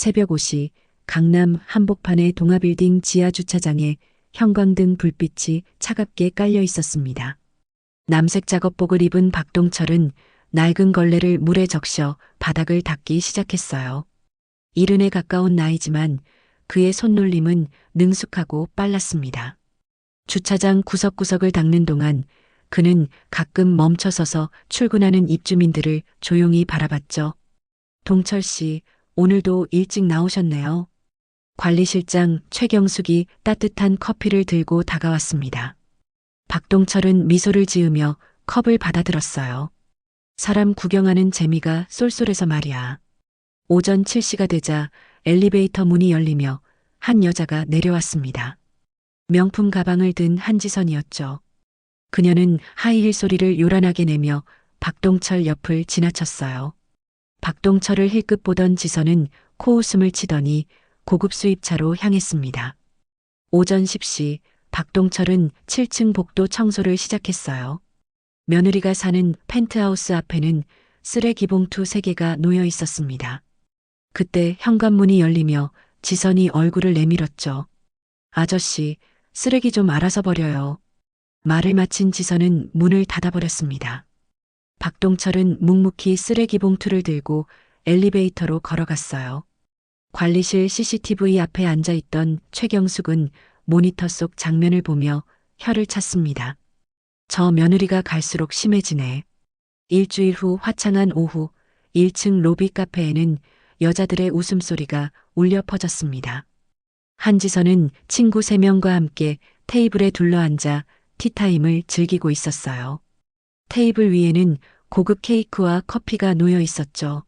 새벽 5시 강남 한복판의 동아빌딩 지하 주차장에 형광등 불빛이 차갑게 깔려 있었습니다. 남색 작업복을 입은 박동철은 낡은 걸레를 물에 적셔 바닥을 닦기 시작했어요. 이른에 가까운 나이지만 그의 손놀림은 능숙하고 빨랐습니다. 주차장 구석구석을 닦는 동안 그는 가끔 멈춰서서 출근하는 입주민들을 조용히 바라봤죠. 동철 씨, 오늘도 일찍 나오셨네요. 관리실장 최경숙이 따뜻한 커피를 들고 다가왔습니다. 박동철은 미소를 지으며 컵을 받아들었어요. 사람 구경하는 재미가 쏠쏠해서 말이야. 오전 7시가 되자 엘리베이터 문이 열리며 한 여자가 내려왔습니다. 명품 가방을 든 한지선이었죠. 그녀는 하이힐 소리를 요란하게 내며 박동철 옆을 지나쳤어요. 박동철을 힐끗 보던 지선은 코웃음을 치더니 고급 수입차로 향했습니다. 오전 10시 박동철은 7층 복도 청소를 시작했어요. 며느리가 사는 펜트하우스 앞에는 쓰레기 봉투 3개가 놓여 있었습니다. 그때 현관문이 열리며 지선이 얼굴을 내밀었죠. 아저씨, 쓰레기 좀 알아서 버려요. 말을 마친 지선은 문을 닫아버렸습니다. 박동철은 묵묵히 쓰레기 봉투를 들고 엘리베이터로 걸어갔어요. 관리실 CCTV 앞에 앉아 있던 최경숙은 모니터 속 장면을 보며 혀를 찼습니다. 저 며느리가 갈수록 심해지네. 일주일 후 화창한 오후 1층 로비 카페에는 여자들의 웃음소리가 울려 퍼졌습니다. 한지선은 친구 3명과 함께 테이블에 둘러앉아 티타임을 즐기고 있었어요. 테이블 위에는 고급 케이크와 커피가 놓여 있었죠.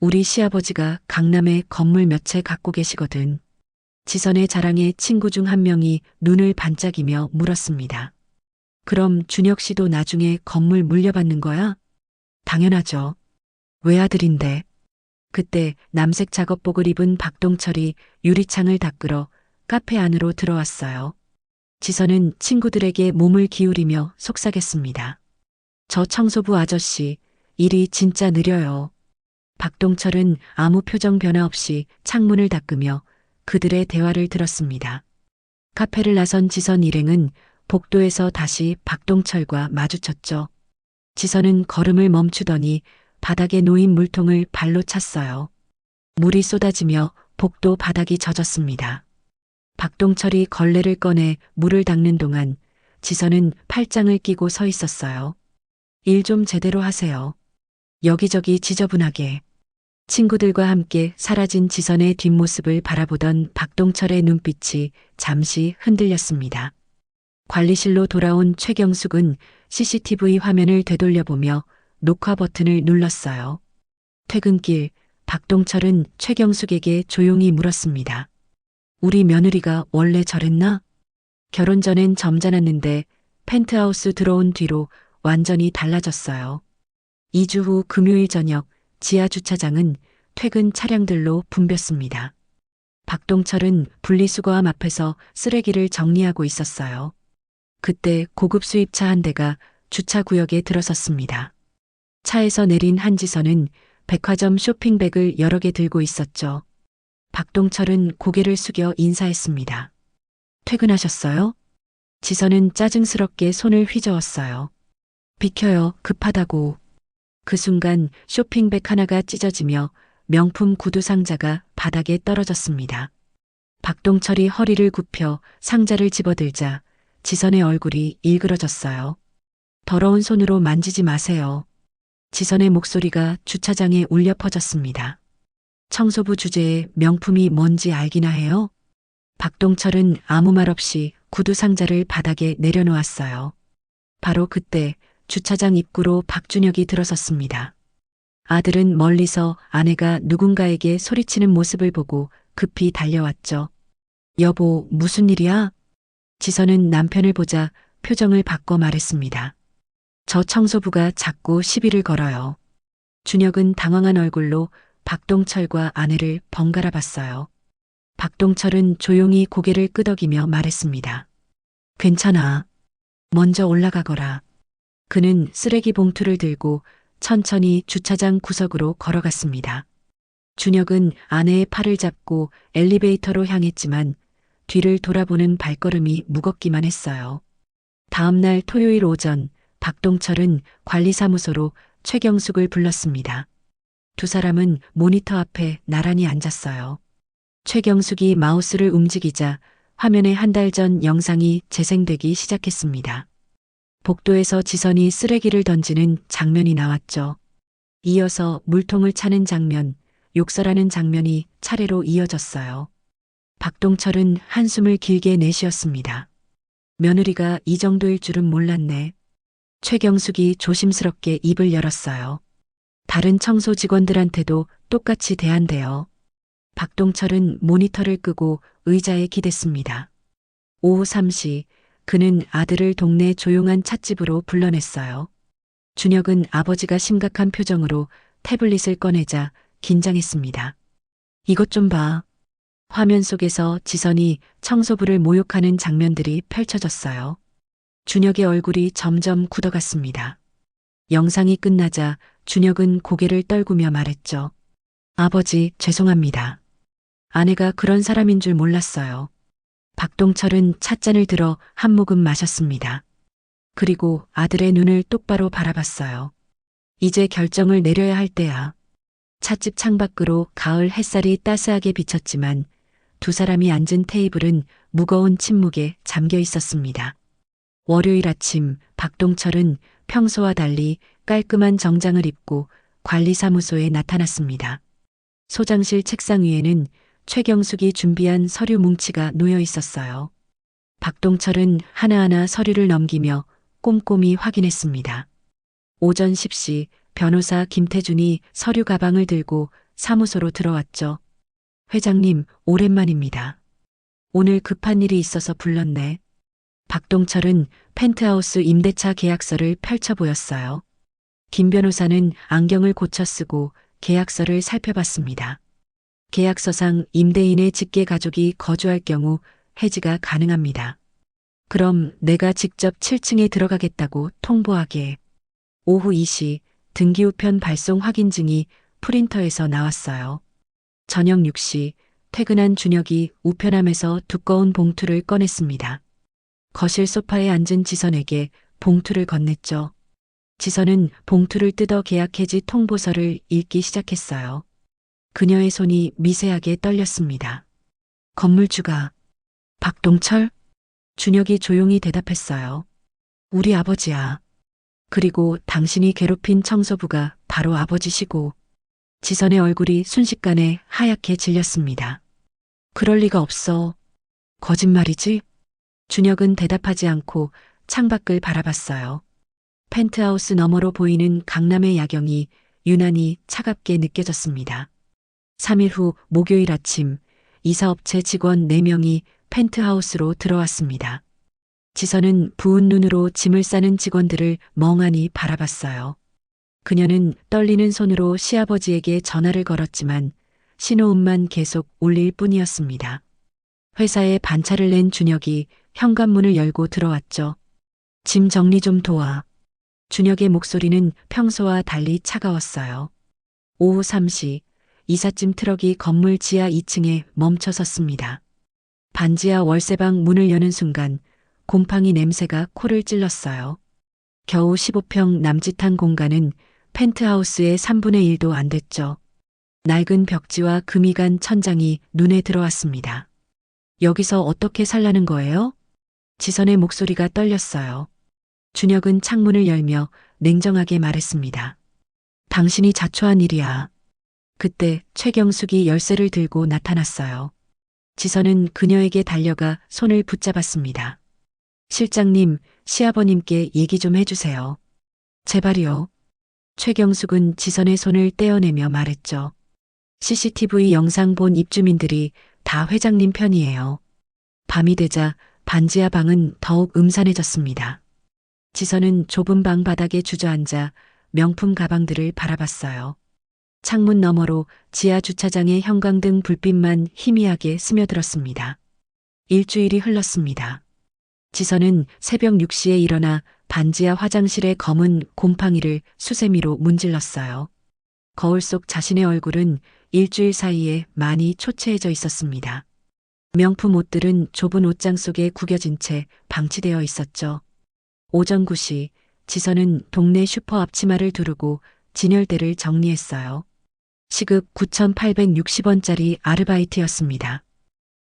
우리 시아버지가 강남에 건물 몇 채 갖고 계시거든. 지선의 자랑에 친구 중 한 명이 눈을 반짝이며 물었습니다. 그럼 준혁 씨도 나중에 건물 물려받는 거야? 당연하죠. 외아들인데. 그때 남색 작업복을 입은 박동철이 유리창을 닦으러 카페 안으로 들어왔어요. 지선은 친구들에게 몸을 기울이며 속삭였습니다. 저 청소부 아저씨, 일이 진짜 느려요. 박동철은 아무 표정 변화 없이 창문을 닦으며 그들의 대화를 들었습니다. 카페를 나선 지선 일행은 복도에서 다시 박동철과 마주쳤죠. 지선은 걸음을 멈추더니 바닥에 놓인 물통을 발로 찼어요. 물이 쏟아지며 복도 바닥이 젖었습니다. 박동철이 걸레를 꺼내 물을 닦는 동안 지선은 팔짱을 끼고 서 있었어요. 일 좀 제대로 하세요. 여기저기 지저분하게. 친구들과 함께 사라진 지선의 뒷모습을 바라보던 박동철의 눈빛이 잠시 흔들렸습니다. 관리실로 돌아온 최경숙은 CCTV 화면을 되돌려보며 녹화 버튼을 눌렀어요. 퇴근길 박동철은 최경숙에게 조용히 물었습니다. 우리 며느리가 원래 저랬나? 결혼 전엔 점잖았는데 펜트하우스 들어온 뒤로 완전히 달라졌어요. 2주 후 금요일 저녁 지하 주차장은 퇴근 차량들로 붐볐습니다. 박동철은 분리수거함 앞에서 쓰레기를 정리하고 있었어요. 그때 고급 수입차 한 대가 주차 구역에 들어섰습니다. 차에서 내린 한지선은 백화점 쇼핑백을 여러 개 들고 있었죠. 박동철은 고개를 숙여 인사했습니다. 퇴근하셨어요? 지선은 짜증스럽게 손을 휘저었어요. 비켜요, 급하다고. 그 순간 쇼핑백 하나가 찢어지며 명품 구두 상자가 바닥에 떨어졌습니다. 박동철이 허리를 굽혀 상자를 집어들자 지선의 얼굴이 일그러졌어요. 더러운 손으로 만지지 마세요. 지선의 목소리가 주차장에 울려 퍼졌습니다. 청소부 주제에 명품이 뭔지 알기나 해요? 박동철은 아무 말 없이 구두 상자를 바닥에 내려놓았어요. 바로 그때 주차장 입구로 박준혁이 들어섰습니다. 아들은 멀리서 아내가 누군가에게 소리치는 모습을 보고 급히 달려왔죠. 여보, 무슨 일이야? 지선은 남편을 보자 표정을 바꿔 말했습니다. 저 청소부가 자꾸 시비를 걸어요. 준혁은 당황한 얼굴로 박동철과 아내를 번갈아 봤어요. 박동철은 조용히 고개를 끄덕이며 말했습니다. 괜찮아. 먼저 올라가거라. 그는 쓰레기 봉투를 들고 천천히 주차장 구석으로 걸어갔습니다. 준혁은 아내의 팔을 잡고 엘리베이터로 향했지만 뒤를 돌아보는 발걸음이 무겁기만 했어요. 다음날 토요일 오전 박동철은 관리사무소로 최경숙을 불렀습니다. 두 사람은 모니터 앞에 나란히 앉았어요. 최경숙이 마우스를 움직이자 화면에 한 달 전 영상이 재생되기 시작했습니다. 복도에서 지선이 쓰레기를 던지는 장면이 나왔죠. 이어서 물통을 차는 장면, 욕설하는 장면이 차례로 이어졌어요. 박동철은 한숨을 길게 내쉬었습니다. 며느리가 이 정도일 줄은 몰랐네. 최경숙이 조심스럽게 입을 열었어요. 다른 청소 직원들한테도 똑같이 대한대요. 박동철은 모니터를 끄고 의자에 기댔습니다. 오후 3시 그는 아들을 동네 조용한 찻집으로 불러냈어요. 준혁은 아버지가 심각한 표정으로 태블릿을 꺼내자 긴장했습니다. 이것 좀 봐. 화면 속에서 지선이 청소부를 모욕하는 장면들이 펼쳐졌어요. 준혁의 얼굴이 점점 굳어갔습니다. 영상이 끝나자 준혁은 고개를 떨구며 말했죠. 아버지, 죄송합니다. 아내가 그런 사람인 줄 몰랐어요. 박동철은 찻잔을 들어 한 모금 마셨습니다. 그리고 아들의 눈을 똑바로 바라봤어요. 이제 결정을 내려야 할 때야. 찻집 창밖으로 가을 햇살이 따스하게 비쳤지만 두 사람이 앉은 테이블은 무거운 침묵에 잠겨 있었습니다. 월요일 아침 박동철은 평소와 달리 깔끔한 정장을 입고 관리사무소에 나타났습니다. 소장실 책상 위에는 최경숙이 준비한 서류 뭉치가 놓여 있었어요. 박동철은 하나하나 서류를 넘기며 꼼꼼히 확인했습니다. 오전 10시 변호사 김태준이 서류 가방을 들고 사무소로 들어왔죠. 회장님, 오랜만입니다. 오늘 급한 일이 있어서 불렀네. 박동철은 펜트하우스 임대차 계약서를 펼쳐 보였어요. 김 변호사는 안경을 고쳐 쓰고 계약서를 살펴봤습니다. 계약서상 임대인의 직계 가족이 거주할 경우 해지가 가능합니다. 그럼 내가 직접 7층에 들어가겠다고 통보하게. 오후 2시 등기우편 발송 확인증이 프린터에서 나왔어요. 저녁 6시 퇴근한 준혁이 우편함에서 두꺼운 봉투를 꺼냈습니다. 거실 소파에 앉은 지선에게 봉투를 건넸죠. 지선은 봉투를 뜯어 계약 해지 통보서를 읽기 시작했어요. 그녀의 손이 미세하게 떨렸습니다. 건물주가 박동철? 준혁이 조용히 대답했어요. 우리 아버지야. 그리고 당신이 괴롭힌 청소부가 바로 아버지시고 지선의 얼굴이 순식간에 하얗게 질렸습니다. 그럴 리가 없어. 거짓말이지? 준혁은 대답하지 않고 창밖을 바라봤어요. 펜트하우스 너머로 보이는 강남의 야경이 유난히 차갑게 느껴졌습니다. 3일 후 목요일 아침 이사업체 직원 4명이 펜트하우스로 들어왔습니다. 지선은 부은 눈으로 짐을 싸는 직원들을 멍하니 바라봤어요. 그녀는 떨리는 손으로 시아버지에게 전화를 걸었지만 신호음만 계속 울릴 뿐이었습니다. 회사에 반차를 낸 준혁이 현관문을 열고 들어왔죠. 짐 정리 좀 도와. 준혁의 목소리는 평소와 달리 차가웠어요. 오후 3시 이삿짐 트럭이 건물 지하 2층에 멈춰 섰습니다. 반지하 월세방 문을 여는 순간 곰팡이 냄새가 코를 찔렀어요. 겨우 15평 남짓한 공간은 펜트하우스의 3분의 1도 안 됐죠. 낡은 벽지와 금이 간 천장이 눈에 들어왔습니다. 여기서 어떻게 살라는 거예요? 지선의 목소리가 떨렸어요. 준혁은 창문을 열며 냉정하게 말했습니다. 당신이 자초한 일이야. 그때 최경숙이 열쇠를 들고 나타났어요. 지선은 그녀에게 달려가 손을 붙잡았습니다. 실장님, 시아버님께 얘기 좀 해주세요. 제발이요. 최경숙은 지선의 손을 떼어내며 말했죠. CCTV 영상 본 입주민들이 다 회장님 편이에요. 밤이 되자 반지하 방은 더욱 음산해졌습니다. 지선은 좁은 방 바닥에 주저앉아 명품 가방들을 바라봤어요. 창문 너머로 지하 주차장의 형광등 불빛만 희미하게 스며들었습니다. 일주일이 흘렀습니다. 지선은 새벽 6시에 일어나 반지하 화장실의 검은 곰팡이를 수세미로 문질렀어요. 거울 속 자신의 얼굴은 일주일 사이에 많이 초췌해져 있었습니다. 명품 옷들은 좁은 옷장 속에 구겨진 채 방치되어 있었죠. 오전 9시 지선은 동네 슈퍼 앞치마를 두르고 진열대를 정리했어요. 시급 9,860원짜리 아르바이트였습니다.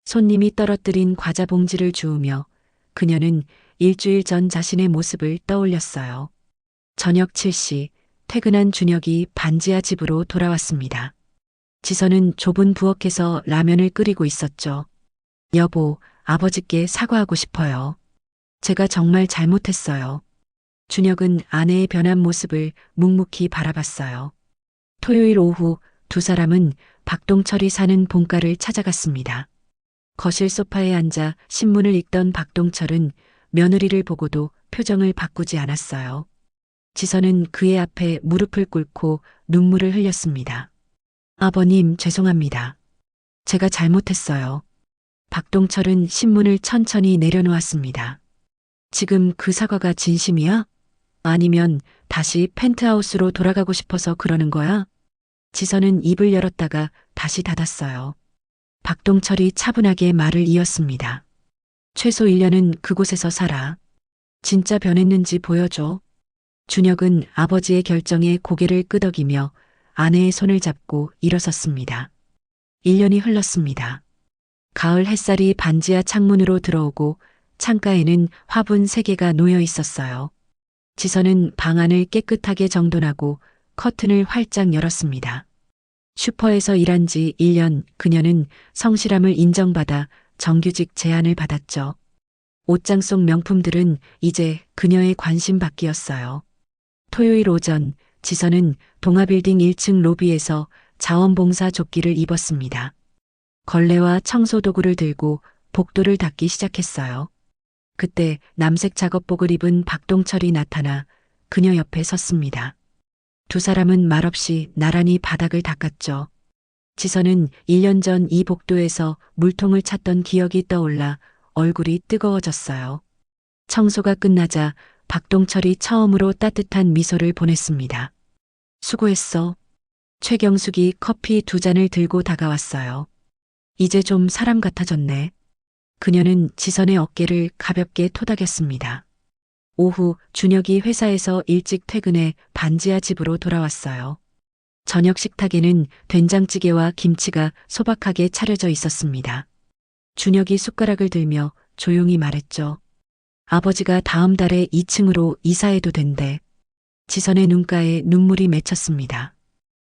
손님이 떨어뜨린 과자 봉지를 주우며 그녀는 일주일 전 자신의 모습을 떠올렸어요. 저녁 7시 퇴근한 준혁이 반지하 집으로 돌아왔습니다. 지선은 좁은 부엌에서 라면을 끓이고 있었죠. 여보, 아버지께 사과하고 싶어요. 제가 정말 잘못했어요. 준혁은 아내의 변한 모습을 묵묵히 바라봤어요. 토요일 오후 두 사람은 박동철이 사는 본가를 찾아갔습니다. 거실 소파에 앉아 신문을 읽던 박동철은 며느리를 보고도 표정을 바꾸지 않았어요. 지선은 그의 앞에 무릎을 꿇고 눈물을 흘렸습니다. 아버님, 죄송합니다. 제가 잘못했어요. 박동철은 신문을 천천히 내려놓았습니다. 지금 그 사과가 진심이야? 아니면 다시 펜트하우스로 돌아가고 싶어서 그러는 거야? 지선은 입을 열었다가 다시 닫았어요. 박동철이 차분하게 말을 이었습니다. 최소 1년은 그곳에서 살아. 진짜 변했는지 보여줘. 준혁은 아버지의 결정에 고개를 끄덕이며 아내의 손을 잡고 일어섰습니다. 1년이 흘렀습니다. 가을 햇살이 반지하 창문으로 들어오고 창가에는 화분 3개가 놓여 있었어요. 지선은 방 안을 깨끗하게 정돈하고 커튼을 활짝 열었습니다. 슈퍼에서 일한 지 1년 그녀는 성실함을 인정받아 정규직 제안을 받았죠. 옷장 속 명품들은 이제 그녀의 관심 밖이었어요. 토요일 오전 지선은 동아빌딩 1층 로비에서 자원봉사 조끼를 입었습니다. 걸레와 청소도구를 들고 복도를 닦기 시작했어요. 그때 남색 작업복을 입은 박동철이 나타나 그녀 옆에 섰습니다. 두 사람은 말없이 나란히 바닥을 닦았죠. 지선은 1년 전 이 복도에서 물통을 찾던 기억이 떠올라 얼굴이 뜨거워졌어요. 청소가 끝나자 박동철이 처음으로 따뜻한 미소를 보냈습니다. 수고했어. 최경숙이 커피 두 잔을 들고 다가왔어요. 이제 좀 사람 같아졌네. 그녀는 지선의 어깨를 가볍게 토닥였습니다. 오후 준혁이 회사에서 일찍 퇴근해 반지하 집으로 돌아왔어요. 저녁 식탁에는 된장찌개와 김치가 소박하게 차려져 있었습니다. 준혁이 숟가락을 들며 조용히 말했죠. 아버지가 다음 달에 2층으로 이사해도 된대. 지선의 눈가에 눈물이 맺혔습니다.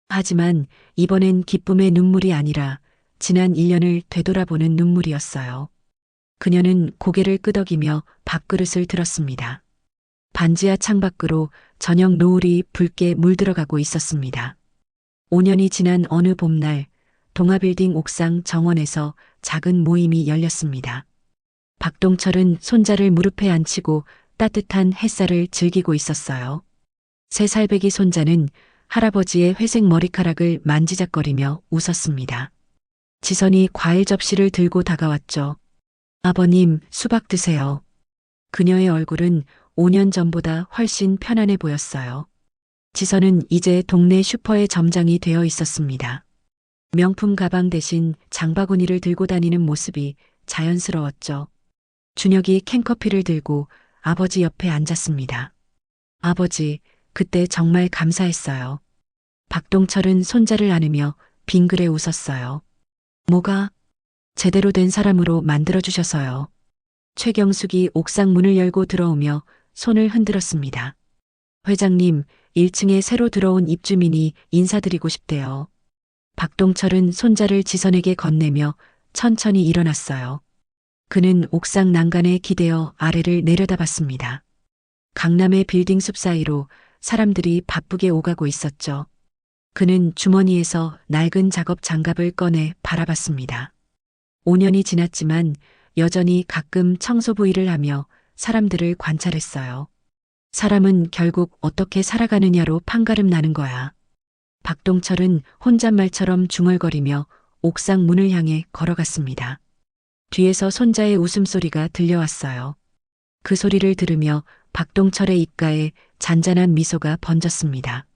하지만 이번엔 기쁨의 눈물이 아니라 지난 1년을 되돌아보는 눈물이었어요. 그녀는 고개를 끄덕이며 밥그릇을 들었습니다. 반지하 창밖으로 저녁 노을이 붉게 물들어가고 있었습니다. 5년이 지난 어느 봄날 동아빌딩 옥상 정원에서 작은 모임이 열렸습니다. 박동철은 손자를 무릎에 앉히고 따뜻한 햇살을 즐기고 있었어요. 세 살배기 손자는 할아버지의 회색 머리카락을 만지작거리며 웃었습니다. 지선이 과일 접시를 들고 다가왔죠. 아버님, 수박 드세요. 그녀의 얼굴은 5년 전보다 훨씬 편안해 보였어요. 지선은 이제 동네 슈퍼의 점장이 되어 있었습니다. 명품 가방 대신 장바구니를 들고 다니는 모습이 자연스러웠죠. 준혁이 캔커피를 들고 아버지 옆에 앉았습니다. 아버지, 그때 정말 감사했어요. 박동철은 손자를 안으며 빙그레 웃었어요. 뭐가? 제대로 된 사람으로 만들어주셔서요. 최경숙이 옥상 문을 열고 들어오며 손을 흔들었습니다. 회장님, 1층에 새로 들어온 입주민이 인사드리고 싶대요. 박동철은 손자를 지선에게 건네며 천천히 일어났어요. 그는 옥상 난간에 기대어 아래를 내려다봤습니다. 강남의 빌딩 숲 사이로 사람들이 바쁘게 오가고 있었죠. 그는 주머니에서 낡은 작업 장갑을 꺼내 바라봤습니다. 5년이 지났지만 여전히 가끔 청소부 일을 하며 사람들을 관찰했어요. 사람은 결국 어떻게 살아가느냐로 판가름 나는 거야. 박동철은 혼잣말처럼 중얼거리며 옥상 문을 향해 걸어갔습니다. 뒤에서 손자의 웃음소리가 들려왔어요. 그 소리를 들으며 박동철의 입가에 잔잔한 미소가 번졌습니다.